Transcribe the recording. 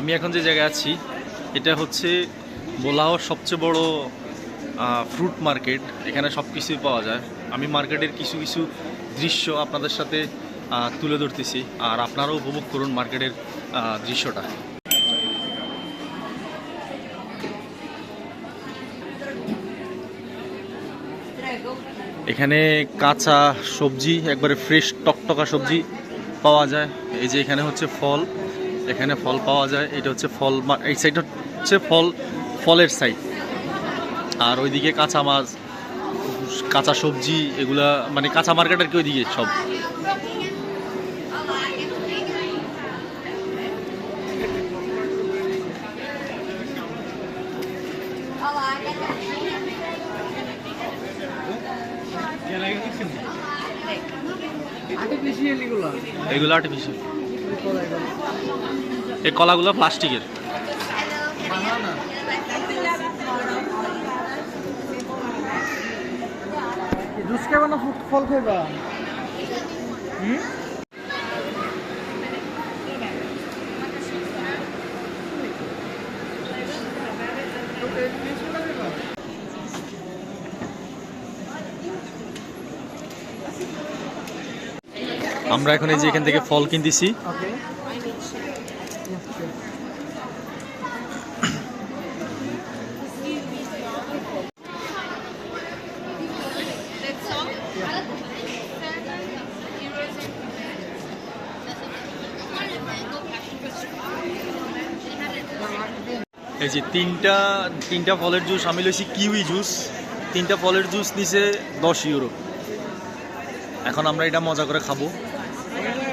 আমি এখন যে জায়গায় আছি, এটা হচ্ছে বোলাওর সবচেয়ে বড় ফ্রুট মার্কেট এখানে সব কিছুই পাওয়া যায়। আমি মার্কেটের কিছু কিছু দৃশ্য আপনাদের সাথে তুলে ধরতেছি। আর আপনারাও উপভোগ করুন মার্কেটের দৃশ্যটা। এখানে কাঁচা সবজি, একবারে ফ্রেশ টকটকা সবজি পাওয়া যায়। এই যে এখানে হচ্ছে ফল। এখানে ফল পাওয়া যায় এটা হচ্ছে ফল এই সাইড হচ্ছে ফল ফলের সাইড আর ওইদিকে কাঁচা মাছ কাঁচা সবজি এগুলা মানে কাঁচা মার্কেট আর কি ওইদিকে সব। এগুলো। এগুলো আর্টিফিশিয়াল এই কলাগুলো প্লাস্টিকের। জুস না ফল খাইবা? হুম? আমরা এখন এই যে এখান থেকে ফল কিনতেছি। এই যে তিনটা তিনটা ফলের জুস আমি লইছি কিউই জুস। তিনটা ফলের জুস নিছে দশ ইউরো। এখন আমরা এটা মজা করে খাব। Gracias.